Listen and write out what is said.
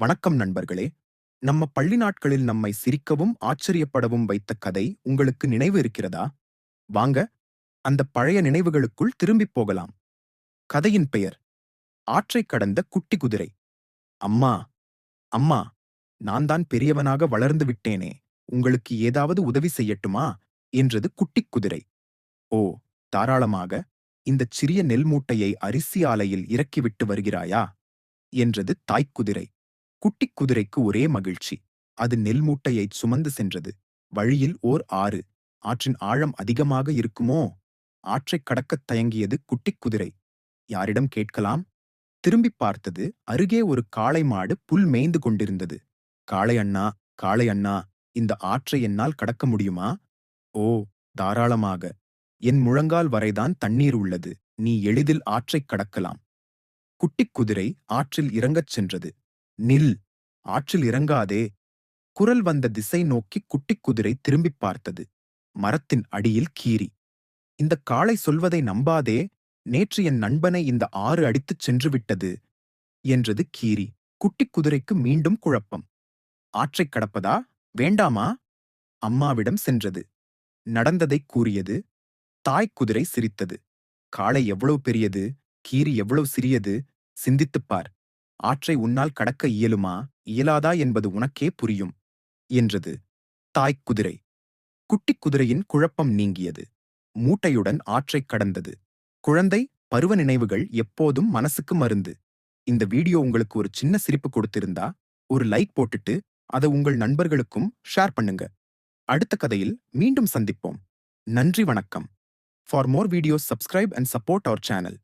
வணக்கம் நண்பர்களே. நம்ம பள்ளி நாட்களில் நம்மை சிரிக்கவும் ஆச்சரியப்படவும் வைத்த கதை உங்களுக்கு நினைவு இருக்கிறதா? வாங்க அந்த பழைய நினைவுகளுக்குள் திரும்பிப் போகலாம். கதையின் பெயர் ஆற்றைக் கடந்த குட்டி குதிரை. அம்மா அம்மா நான் தான் பெரியவனாக வளர்ந்து விட்டேனே. உங்களுக்கு ஏதாவது உதவி செய்யட்டுமா? என்றது குட்டிக் குதிரை. ஓ தாராளமாக இந்தச் சிறிய நெல் மூட்டையை அரிசி ஆலையில் இறக்கிவிட்டு வருகிறாயா? என்றது தாய்க்குதிரை குட்டிக் குதிரைக்கு ஒரே மகிழ்ச்சி. அது நெல் மூட்டையைச் சுமந்து சென்றது. வழியில் ஓர் ஆறு. ஆற்றின் ஆழம் அதிகமாக இருக்குமோ? ஆற்றைக் கடக்கத் தயங்கியது குட்டிக் குதிரை. யாரிடம் கேட்கலாம்? திரும்பிப் பார்த்தது அருகே ஒரு காளை மாடு புல் மேய்ந்து கொண்டிருந்தது. காளை அண்ணா காளை அண்ணா இந்த ஆற்றை என்னால் கடக்க முடியுமா? ஓ தாராளமாக. என் முழங்கால் வரைதான் தண்ணீர் உள்ளது. நீ எளிதில் ஆற்றைக் கடக்கலாம். குட்டிக் குதிரை ஆற்றில் இறங்கச் சென்றது. நில் ஆற்றில் இறங்காதே. குரல் வந்த திசை நோக்கி குட்டிக் குதிரை திரும்பிப் பார்த்தது. மரத்தின் அடியில் கீரி. இந்த காளை சொல்வதை நம்பாதே. நேற்று என் நண்பனை இந்த ஆறு அடித்துச் சென்று விட்டது என்றது கீரி. குட்டிக் குதிரைக்கு மீண்டும் குழப்பம். ஆற்றைக் கடப்பதா? வேண்டாமா? அம்மாவிடம் சென்றது. நடந்ததைக் கூறியது. தாய் குதிரை சிரித்தது. காளை எவ்வளவு பெரியது? கீரி எவ்வளவு சிறியது? சிந்தித்துப் பார். ஆற்றை உன்னால் கடக்க இயலுமா? இயலாதா என்பது உனக்கே புரியும் என்றது. தாய்க் குதிரை. குட்டிக் குதிரையின் குழப்பம் நீங்கியது. மூட்டையுடன் ஆற்றைக் கடந்தது. குழந்தை பருவ நினைவுகள் எப்போதும் மனசுக்கு மருந்து. இந்த வீடியோ உங்களுக்கு ஒரு சின்ன சிரிப்பு கொடுத்திருந்தா ஒரு லைக் போட்டுட்டு அதை உங்கள் நண்பர்களுக்கும் ஷேர் பண்ணுங்க. அடுத்த கதையில் மீண்டும் சந்திப்போம். நன்றி வணக்கம். For more videos subscribe and support our channel.